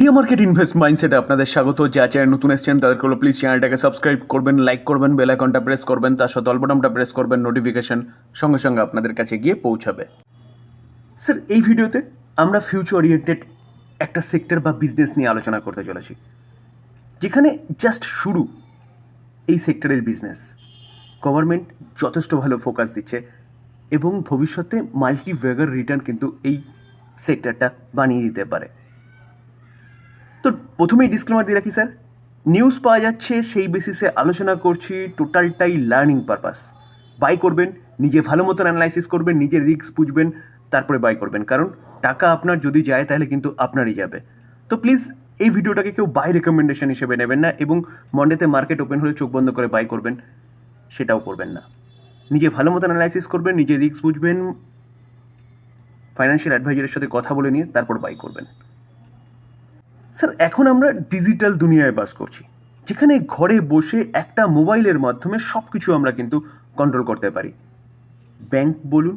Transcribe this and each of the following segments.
India market invest মাইন্ডসেটে আপনাদের স্বাগত। যা চ্যানেল নতুন এসছেন, তাদেরকে হলো প্লিজ চ্যানেলটাকে সাবস্ক্রাইব করবেন লাইক করবেন বেল আইকনটা প্রেস করবেন, তার সাথে অল্পটামটা প্রেস করবেন নোটিফিকেশন সঙ্গে সঙ্গে আপনাদের কাছে গিয়ে পৌঁছাবে। স্যার এই ভিডিওতে আমরা ফিউচার ওরিয়েন্টেড একটা সেক্টর বা বিজনেস নিয়ে আলোচনা করতে চলেছি। যেখানে জাস্ট শুরু এই সেক্টরের বিজনেস গভর্নমেন্ট যথেষ্ট ভালো ফোকাস দিচ্ছে এবং ভবিষ্যতে মাল্টি ভেগার রিটার্ন কিন্তু এই সেক্টরটা বানিয়ে দিতে পারে। তো প্রথমেই ডিসক্লেমার দিয়ে রাখি, স্যার। নিউজ পাওয়া যাচ্ছে, সেই বেসিসে আলোচনা করছি টোটালটাই লার্নিং পারপাস বাই করবেন, নিজে ভালো মতন অ্যানালাইসিস করবেন নিজের রিস্ক বুঝবেন, তারপরে বাই করবেন। কারণ টাকা আপনার যদি যায়, তাহলে কিন্তু আপনারই যাবে। তো প্লিজ এই ভিডিওটাকে কেউ বাই রেকমেন্ডেশন হিসেবে নেবেন না এবং মন্ডেতে মার্কেট ওপেন হলে চোখ বন্ধ করে বাই করবেন, সেটাও করবেন না। নিজে ভালো মতন অ্যানালাইসিস করবেন, নিজে রিস্ক বুঝবেন ফাইন্যান্সিয়াল অ্যাডভাইজারের সাথে কথা বলে নিয়ে তারপর বাই করবেন। স্যার, এখন আমরা ডিজিটাল দুনিয়ায় বাস করছি, যেখানে ঘরে বসে একটা মোবাইলের মাধ্যমে সব কিছু আমরা কিন্তু কন্ট্রোল করতে পারি। ব্যাংক বলুন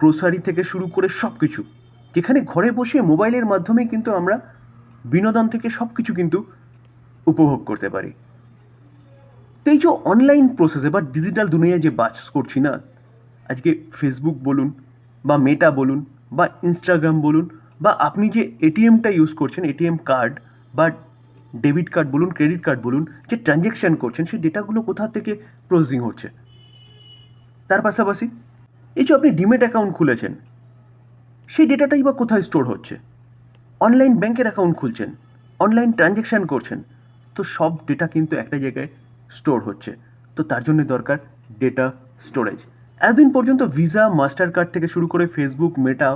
গ্রোসারি থেকে শুরু করে সব কিছু যেখানে ঘরে বসে মোবাইলের মাধ্যমে কিন্তু আমরা বিনোদন থেকে সব কিছু কিন্তু উপভোগ করতে পারি। তো এই যে অনলাইন প্রসেসে বা ডিজিটাল দুনিয়ায় যে বাস করছি না, আজকে ফেসবুক বলুন বা মেটা বলুন বা ইনস্টাগ্রাম বলুন বা আপনি যে এটিএমটা ইউজ করছেন এটিএম কার্ড বা ডেবিট কার্ড বলুন ক্রেডিট কার্ড বলুন, যে ট্রানজ্যাকশান করছেন, সেই ডেটাগুলো কোথা থেকে প্রসেসিং হচ্ছে? তার পাশাপাশি এই যে আপনি ডিমেট অ্যাকাউন্ট খুলেছেন, সেই ডেটাটাই বা কোথায় স্টোর হচ্ছে? অনলাইন ব্যাংকের অ্যাকাউন্ট খুলছেন অনলাইন ট্রানজ্যাকশান করছেন, তো সব ডেটা কিন্তু একটা জায়গায় স্টোর হচ্ছে। তো তার জন্য দরকার ডেটা স্টোরেজ এতদিন পর্যন্ত ভিসা মাস্টার কার্ড থেকে শুরু করে ফেসবুক মেটা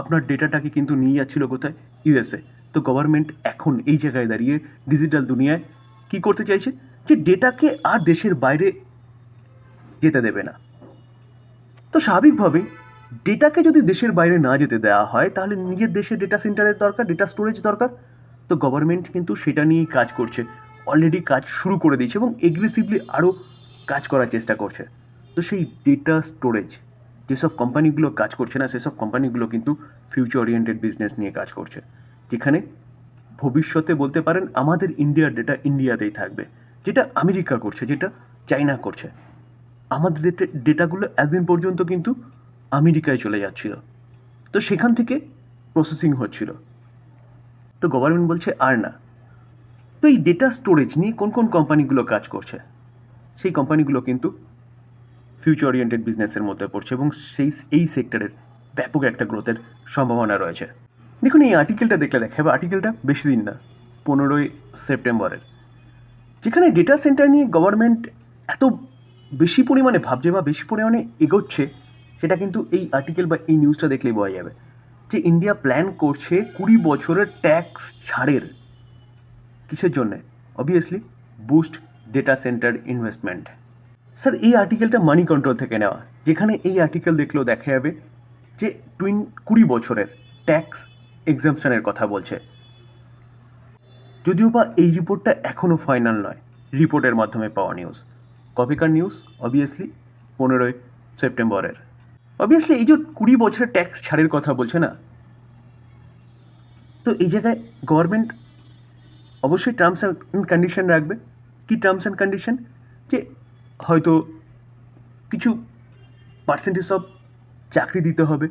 আপনার ডেটাটাকে কিন্তু নিয়ে যাচ্ছিল কোথায়? ইউএসএ তো গভর্নমেন্ট এখন এই জায়গায় দাঁড়িয়ে ডিজিটাল দুনিয়ায় কি করতে চাইছে? যে ডেটাকে আর দেশের বাইরে যেতে দেবে না। তো স্বাভাবিকভাবেই ডেটাকে যদি দেশের বাইরে না যেতে দেওয়া হয়, তাহলে নিজের দেশে ডেটা সেন্টারের দরকার ডেটা স্টোরেজ দরকার। তো গভর্নমেন্ট কিন্তু সেটা নিয়েই কাজ করছে। অলরেডি কাজ শুরু করে দিয়েছে এবং এগ্রেসিভলি আরও কাজ করার চেষ্টা করছে। তো সেই ডেটা স্টোরেজ যেসব কোম্পানিগুলো কাজ করছে না, সেসব কোম্পানিগুলো কিন্তু ফিউচার ওরিয়েন্টেড বিজনেস নিয়ে কাজ করছে। যেখানে ভবিষ্যতে বলতে পারেন আমাদের ইন্ডিয়ার ডেটা ইন্ডিয়াতেই থাকবে, যেটা আমেরিকা করছে, যেটা চায়না করছে। আমাদের ডেটাগুলো এতদিন পর্যন্ত কিন্তু আমেরিকায় চলে যাচ্ছিল। তো সেখান থেকে প্রসেসিং হচ্ছিল। তো গভর্নমেন্ট বলছে আর না। তো এই ডেটা স্টোরেজ নিয়ে কোন কোন কোম্পানিগুলো কাজ করছে, সেই কোম্পানিগুলো কিন্তু ফিউচার ওরিয়েন্টেড বিজনেসের মধ্যে পড়ছে এবং সেই, এই সেক্টরের ব্যাপক একটা গ্রোথের সম্ভাবনা রয়েছে। দেখুন, এই আর্টিকেলটা দেখলে দেখাবে আর্টিকেলটা বেশি দিন না, পনেরোই সেপ্টেম্বরের, যেখানে ডেটা সেন্টার নিয়ে গভর্নমেন্ট এত বেশি পরিমাণে ভাবছে বা বেশি পরিমাণে এগোচ্ছে, সেটা কিন্তু এই আর্টিকেল বা এই নিউজটা দেখলেই বোঝা যাবে যে ইন্ডিয়া প্ল্যান করছে কুড়ি বছরের ট্যাক্স ছাড়ের। কিসের জন্যে? Obviously boost data centre investment sir, এই আর্টিকেলটা মানি কন্ট্রোল থেকে নেওয়া। যেখানে এই আর্টিকেল দেখলেও দেখা যাবে যে টুইন কুড়ি বছরের ট্যাক্স এক্সামশনের কথা বলছে। যদিও বা এই রিপোর্টটা এখনও ফাইনাল নয় রিপোর্টের মাধ্যমে পাওয়া নিউজ কপিকার নিউজ অবভিয়াসলি পনেরোই সেপ্টেম্বরের। অবভিয়াসলি এই যে কুড়ি বছরের ট্যাক্স ছাড়ের কথা বলছে না? তো এই জায়গায় গভর্নমেন্ট অবশ্যই টার্মস অ্যান্ড কন্ডিশন রাখবে। কি টার্মস অ্যান্ড কন্ডিশন যে হয়তো কিছু পার্সেন্টেজ অফ চাকরি দিতে হবে,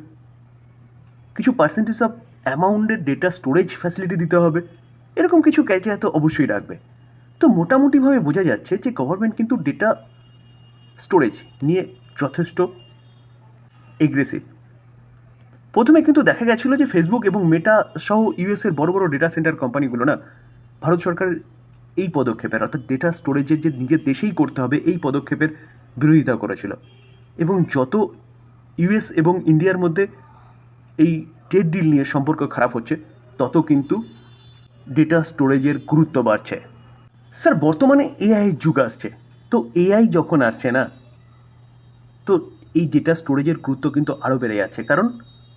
কিছু পার্সেন্টেজ অফ অ্যামাউন্টের ডেটা স্টোরেজ ফ্যাসিলিটি দিতে হবে, এরকম কিছু ক্রাইটেরিয়া তো অবশ্যই রাখবে। তো মোটামুটিভাবে বোঝা যাচ্ছে যে গভর্নমেন্ট কিন্তু ডেটা স্টোরেজ নিয়ে যথেষ্ট এগ্রেসিভ প্রথমে কিন্তু দেখা গেছিল যে ফেসবুক এবং মেটা সহ ইউএসের বড় বড় ডেটা সেন্টার কোম্পানিগুলো না, ভারত সরকারের এই পদক্ষেপের, অর্থাৎ ডেটা স্টোরেজের যে নিজের দেশেই করতে হবে, এই পদক্ষেপের বিরোধিতা করেছিল। এবং যত ইউএস এবং ইন্ডিয়ার মধ্যে এই ট্রেড ডিল নিয়ে সম্পর্ক খারাপ হচ্ছে, তত কিন্তু ডেটা স্টোরেজের গুরুত্ব বাড়ছে। স্যার, বর্তমানে এআই যুগ আসছে। তো এআই যখন আসছে না, তো এই ডেটা স্টোরেজের গুরুত্ব কিন্তু আরও বেড়ে যাচ্ছে। কারণ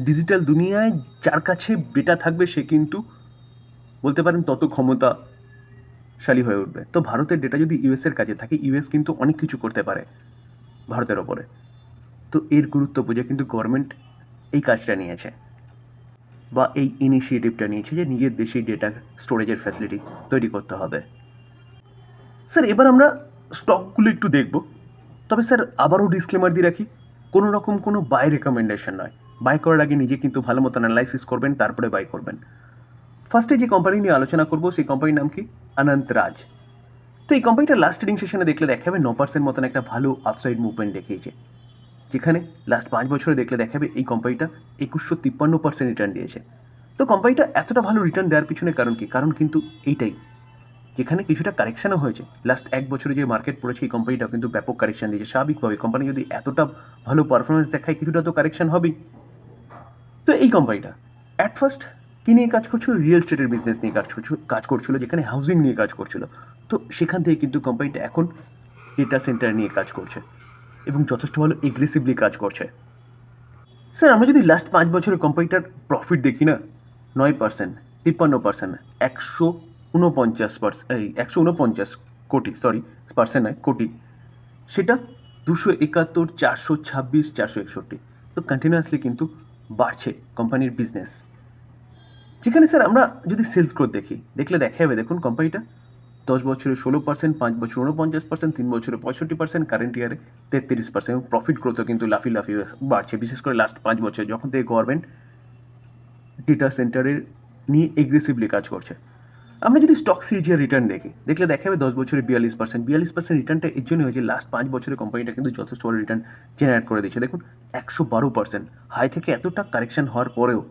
ডিজিটাল দুনিয়ায় যার কাছে ডেটা থাকবে, সে কিন্তু বলতে পারেন তত ক্ষমতাশালী হয়ে উঠবে। তো ভারতের ডেটা যদি ইউএসের কাছে থাকে ইউএস কিন্তু অনেক কিছু করতে পারে ভারতের ওপরে। তো এর গুরুত্ব বুঝে কিন্তু গভর্নমেন্ট এই কাজটা নিয়েছে বা এই ইনিশিয়েটিভটা নিয়েছে যে নিজের দেশেই ডেটা স্টোরেজের ফ্যাসিলিটি তৈরি করতে হবে। স্যার এবার আমরা স্টকগুলো একটু দেখব। তবে স্যার আবারও ডিসক্লেমার দিয়ে রাখি, কোনো রকম কোনো বাই রেকমেন্ডেশন নয়। বাই করার আগে নিজে কিন্তু ভালো মতন অ্যানালাইসিস করবেন, তারপরে বাই করবেন। ফার্স্টে যে কোম্পানি নিয়ে আলোচনা করব, সেই কোম্পানির নাম কি? অনন্ত রাজ তো এই কোম্পানিটা লাস্ট ট্রেডিং সেশনে দেখলে দেখা যাবে ন পার্সেন্ট মতন একটা ভালো আপসাইড মুভমেন্ট দেখিয়েছে। যেখানে লাস্ট পাঁচ বছরে দেখলে দেখা যাবে এই কোম্পানিটা একুশশো তিপ্পান্ন পার্সেন্ট রিটার্ন দিয়েছে। তো কোম্পানিটা এতটা ভালো রিটার্ন দেওয়ার পিছনে কারণ কি? কারণ কিন্তু এইটাই। যেখানে কিছুটা কারেকশানও হয়েছে। লাস্ট এক বছরে যে মার্কেট পড়েছে এই কোম্পানিটাও কিন্তু ব্যাপক কারেকশান দিয়েছে। স্বাভাবিকভাবে কোম্পানি যদি এতটা ভালো পারফরমেন্স দেখায়, কিছুটা তো কারেকশান হবেই। তো এই কোম্পানিটা অ্যাট ফার্স্ট কী নিয়ে কাজ করছিল? রিয়েল স্টেটের বিজনেস নিয়ে কাজ করছিল কাজ করছিল, যেখানে হাউজিং নিয়ে কাজ করছিল। তো সেখান থেকে কিন্তু কোম্পানিটা এখন ডেটা সেন্টার নিয়ে কাজ করছে এবং যথেষ্ট ভালো এগ্রেসিভলি কাজ করছে। স্যার আমরা যদি লাস্ট পাঁচ বছরের কোম্পানিটার প্রফিট দেখি না, নয় পার্সেন্ট তিপ্পান্ন পার্সেন্ট একশো ঊনপঞ্চাশ পার্সেন্ট এই একশো ঊনপঞ্চাশ কোটি সরি পার্সেন্ট নয়, কোটি, সেটা দুশো একাত্তর, চারশো ছাব্বিশ, চারশো একষট্টি। তো কন্টিনিউয়াসলি কিন্তু বাড়ছে কোম্পানির বিজনেস যেখানে স্যার আমরা যদি সেলস গ্রোথ দেখি, দেখলে দেখা যাবে দেখুন কোম্পানিটা দশ বছরে ষোলো পার্সেন্ট পাঁচ বছর উনপঞ্চাশ পার্সেন্ট তিন বছরে পঁয়ষট্টি পার্সেন্ট কারেন্ট ইয়ারে তেত্রিশ পার্সেন্ট এবং প্রফিট গ্রোথও কিন্তু লাফি লাফি বাড়ছে। বিশেষ করে লাস্ট পাঁচ বছর যখন থেকে গভর্নমেন্ট ডেটা সেন্টারের নিয়ে এগ্রেসিভলি কাজ করছে। আমরা যদি স্টক সিজিআর রিটার্ন দেখি, দেখলে দেখা যাবে দশ বছরে বিয়াল্লিশ পার্সেন্ট বিয়াল্লিশ পার্সেন্ট রিটার্নটা এর জন্য হয়েছে লাস্ট পাঁচ বছরের কোম্পানিটা কিন্তু যথেষ্ট বড় রিটার্ন জেনারেট করে দিচ্ছে দেখুন, একশো বারো পার্সেন্ট হাই থেকে এতটা কারেকশন হওয়ার পরেও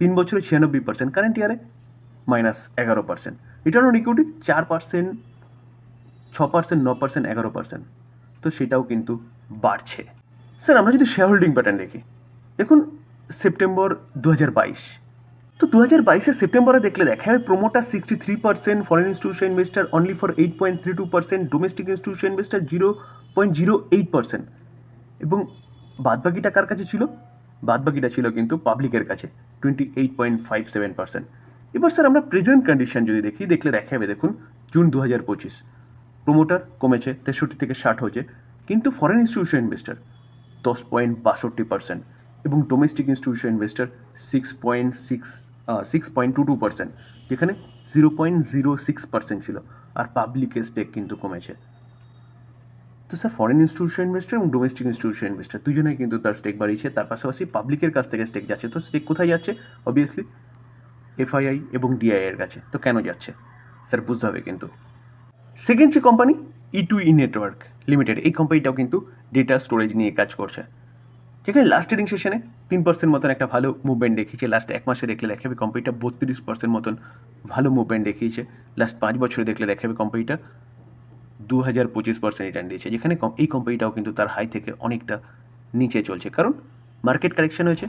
তিন বছরে ছিয়ানব্বই পার্সেন্ট কারেন্ট ইয়ারে মাইনাস এগারো পার্সেন্ট রিটার্ন অন ইকুইটি চার পার্সেন্ট ছ পার্সেন্ট ন পার্সেন্ট এগারো পার্সেন্ট তো সেটাও কিন্তু বাড়ছে। স্যার, আমরা যদি শেয়ার হোল্ডিং প্যাটার্ন দেখি, দেখুন সেপ্টেম্বর দু হাজার বাইশ। তো দু হাজার বাইশে সেপ্টেম্বরে দেখলে দেখা যাবে promoter sixty three percent foreign institution investor only for eight point three two percent domestic institution investor zero point zero eight percent এবং বাদবাকিটা কার কাছে ছিল? বাদবাকিটা ছিল কিন্তু পাবলিকের কাছে। Twenty eight point five seven percent এবার স্যার আমরা প্রেজেন্ট কন্ডিশন যদি দেখি, দেখলে দেখা যাবে দেখুন জুন দু হাজার পঁচিশ। প্রোমোটার কমেছে, তেষট্টি থেকে ষাট হয়েছে, কিন্তু ফরেন ইনস্টিটিউশন ইনভেস্টার দশ পয়েন্ট বাষট্টি পার্সেন্ট এবং domestic institution investor six point six six point two two percent যেখানে zero point zero six percent ছিল। আর পাবলিকের স্টেক কিন্তু কমেছে। তো স্যার ফরেন ইনস্টিটিউশন ইনভেস্টার এবং ডোমেস্টিক ইনস্টিটিউশন ইনভেস্টার দুজনেই কিন্তু তার স্টেক বাড়িয়েছে। তার পাশাপাশি পাবলিকের কাছ থেকে স্টেক যাচ্ছে। তো স্টেক কোথায় যাচ্ছে? অবভিয়াসলি এফআইআই এবং ডিআই এর কাছে। তো কেন যাচ্ছে? স্যার, বুঝতে হবে কিন্তু। সেকেন্ড যে company E two E network limited এই কোম্পানিটাও কিন্তু ডেটা স্টোরেজ নিয়ে কাজ করছে। যেখানে লাস্ট ট্রেডিং সেশনে তিন পার্সেন্ট মতন একটা ভালো মুভমেন্ট দেখিয়েছে। লাস্ট এক মাসে দেখলে দেখাবে কোম্পানিটা বত্রিশ পার্সেন্ট মতন ভালো মুভমেন্ট দেখিয়েছে। লাস্ট পাঁচ বছরে দেখলে দেখাবে কোম্পানিটা দু হাজার পঁচিশ পার্সেন্ট রিটার্ন দিয়েছে। যেখানে এই কোম্পানিটাও কিন্তু তার হাই থেকে অনেকটা নিচে চলছে। কারণ মার্কেট কারেকশন হয়েছে।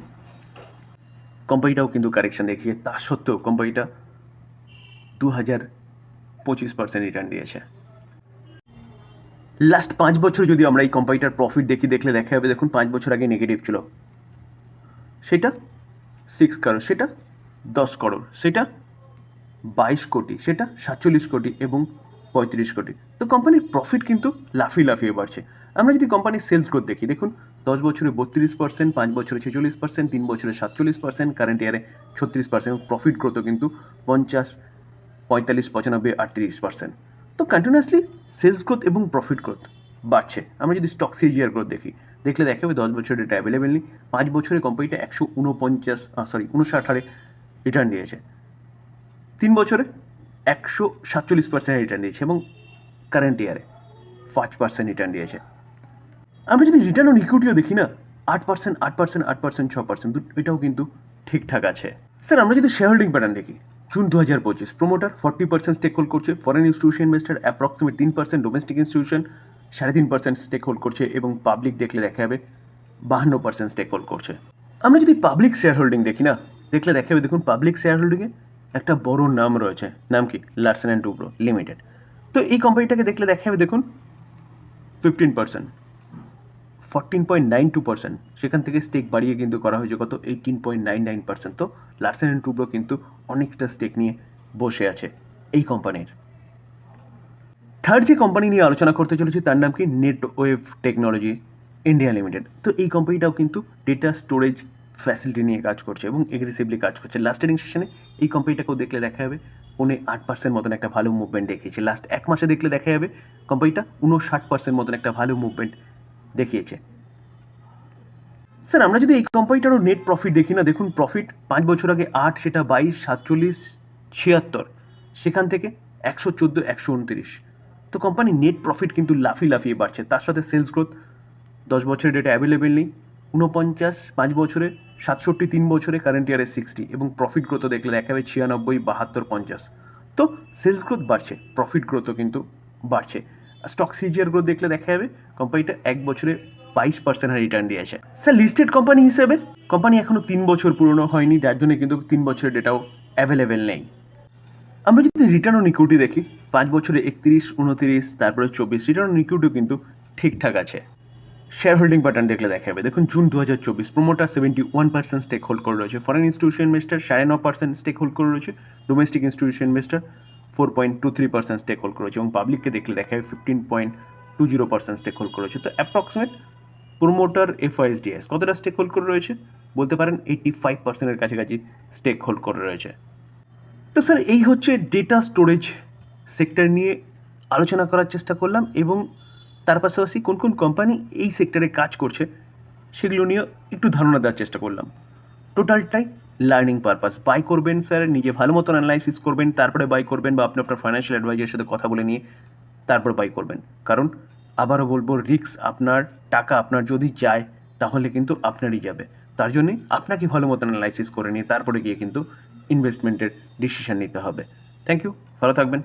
কোম্পানিটাও কিন্তু কারেকশন দেখিয়ে তা সত্ত্বেও কোম্পানিটা দু হাজার পঁচিশ পার্সেন্ট রিটার্ন দিয়েছে। লাস্ট পাঁচ বছর যদি আমরা এই কোম্পানিটার প্রফিট দেখি, দেখলে দেখা যাবে, দেখুন পাঁচ বছর আগে নেগেটিভ ছিল। সেটা সিক্স করোড় সেটা দশ করোড় সেটা বাইশ কোটি, সেটা সাতচল্লিশ কোটি এবং পঁয়ত্রিশ কোটি। তো কোম্পানির প্রফিট কিন্তু লাফিয়ে লাফিয়ে বাড়ছে। আমরা যদি কোম্পানির সেলস গ্রোথ দেখি, দেখুন, দশ বছরে বত্রিশ পার্সেন্ট পাঁচ বছরে ছেচল্লিশ পার্সেন্ট তিন বছরে সাতচল্লিশ পার্সেন্ট কারেন্ট ইয়ারে ছত্রিশ পার্সেন্ট প্রফিট গ্রোথও কিন্তু পঞ্চাশ, পঁয়তাল্লিশ, পঁচানব্বই, আটত্রিশ পার্সেন্ট তো কন্টিনিউয়াসলি সেলস গ্রোথ এবং প্রফিট গ্রোথ বাড়ছে। আমরা যদি স্টক সিজিআর গ্রোথ দেখি, দেখলে দেখা যাবে দশ বছরের ডেটা অ্যাভেলেবেল নেই। পাঁচ বছরে কোম্পানিটা একশো উনপঞ্চাশ সরি উনষাট হারে রিটার্ন দিয়েছে। তিন বছরে একশো সাতচল্লিশ পার্সেন্ট রিটার্ন দিয়েছে এবং কারেন্ট ইয়ারে পাঁচ পার্সেন্ট রিটার্ন দিয়েছে। আমরা যদি রিটার্ন অন ইকুইটিও দেখি না, আট পার্সেন্ট আট পার্সেন্ট আট পার্সেন্ট ছ পার্সেন্ট এটাও কিন্তু ঠিকঠাক আছে। স্যার, আমরা যদি শেয়ার হোল্ডিং প্যাটার্ন দেখি, জুন দু হাজার পঁচিশ promoter forty percent stake hold করছে ফরেন ইনস্টিটিউশন ইনভেস্টার অ্যাপ্রক্সিমেট তিন পার্সেন্ট ডোমেস্টিক ইনস্টিটিউশন সাড়ে তিন পার্সেন্ট স্টেক হোল্ড করছে এবং পাবলিক দেখলে দেখা যাবে বাহান্ন পার্সেন্ট স্টেক হোল্ড করছে। আমরা যদি পাবলিক শেয়ার হোল্ডিং দেখি না, দেখলে দেখা যাবে, দেখুন পাবলিক শেয়ার হোল্ডিংয়ে একটা বড় নাম রয়েছে। নাম কি? লার্সেন অ্যান্ড টুব্রো লিমিটেড তো এই কোম্পানিটাকে দেখলে দেখা দেখুন fifteen percent fourteen point nine two percent সেখান থেকে স্টেক বাড়িয়ে কিন্তু করা হয়েছে কত? Eighteen point nine nine percent তো লার্সেন অ্যান্ড টুব্রো কিন্তু অনেকটা স্টেক নিয়ে বসে আছে এই কোম্পানির থার্ড যে কোম্পানি নিয়ে আলোচনা করতে চলেছি, তার নাম কি? Net Wave Technology India Limited তো এই কোম্পানিটাও কিন্তু ডেটা স্টোরেজ ফ্যাসিলিটি নিয়ে কাজ করছে এবং এগ্রেসিভলি কাজ করছে। লাস্ট ট্রেডিং সেশনে এই কোম্পানিটাকেও দেখলে দেখা যাবে উনি আট পার্সেন্ট মতন একটা ভালো মুভমেন্ট দেখিয়েছে। লাস্ট এক মাসে দেখলে দেখা যাবে কোম্পানিটা উনষাট পার্সেন্ট মতন একটা ভালো মুভমেন্ট দেখিয়েছে। স্যার আমরা যদি এই কোম্পানিটারও নেট প্রফিট দেখি না, দেখুন প্রফিট পাঁচ বছর আগে আট, সেটা বাইশ, সাতচল্লিশ, ছিয়াত্তর, সেখান থেকে একশো চোদ্দ, একশো উনত্রিশ। তো কোম্পানি নেট প্রফিট কিন্তু লাফিয়ে লাফিয়ে বাড়ছে। তার সাথে সেলস গ্রোথ দশ বছরের ডেটা অ্যাভেলেবেল নেই। উনপঞ্চাশ পাঁচ বছরে, সাতষট্টি, তিন বছরে কারেন্ট ইয়ারে সিক্সটি এবং প্রফিট গ্রোথও দেখলে দেখা যাবে ছিয়ানব্বই, বাহাত্তর, পঞ্চাশ। তো সেলস গ্রোথ বাড়ছে প্রফিট গ্রোথও কিন্তু বাড়ছে। স্টক সিজিআর গ্রোথ দেখলে দেখা যাবে কোম্পানিটা এক বছরে বাইশ পার্সেন্ট হার রিটার্ন দিয়েছে। স্যার লিস্টেড কোম্পানি হিসেবে কোম্পানি এখনও তিন বছর পুরনো হয়নি, যার জন্য কিন্তু তিন বছরের ডেটাও অ্যাভেলেবেল নেই। আমরা যদি রিটার্ন অন ইকুইটি দেখি, পাঁচ বছরে একত্রিশ, উনতিরিশ, তারপরে চব্বিশ রিটার্ন অন ইকুইটিও কিন্তু ঠিকঠাক আছে। শেয়ার হোল্ডিং প্যাটার্ন দেখলে দেখা যাবে দেখুন জুন দু হাজার চব্বিশ promoter seventy one percent stake hold করে রয়েছে। ফরেন ইনস্টিটিউশন ইনভেস্টার সাড়ে ন পার্সেন্ট স্টেক হোল্ড করে রয়েছে। Domestic institution investor four point two three percent stake hold করে রয়েছে। এবং পাবলিককে দেখলে দেখা যাবে fifteen point two zero percent stake hold করে রয়েছে তো অ্যাপ্রক্সিমেট প্রোমোটার এফআইএসডিএস কতটা স্টেক হোল্ড করে রয়েছে? বলতে পারেন এইটি ফাইভ পার্সেন্টের কাছাকাছি স্টেক হোল্ড করে রয়েছে। তো স্যার, এই হচ্ছে ডেটা স্টোরেজ সেক্টর নিয়ে আলোচনা করার চেষ্টা করলাম এবং তার পাশাপাশি কোন কোন কোম্পানি এই সেক্টরে কাজ করছে, সেগুলো নিয়ে একটু ধারণা দেওয়ার চেষ্টা করলাম। টোটালটাই লার্নিং পারপাস বাই করবেন স্যার নিজে ভালো মতন অ্যানালাইসিস করবেন, তারপরে বাই করবেন বা আপনি আপনার ফাইন্যান্সিয়াল অ্যাডভাইজারের সাথে কথা বলে নিয়ে তারপর বাই করবেন। কারণ আবারও বলব রিস্ক আপনার, টাকা আপনার যদি যায়, তাহলে কিন্তু আপনারই যাবে। তার জন্যে আপনাকে ভালো মতন অ্যানালাইসিস করে নিয়ে তারপরে গিয়ে কিন্তু ইনভেস্টমেন্টের ডিসিশন নিতে হবে। থ্যাংক ইউ ভালো থাকবেন।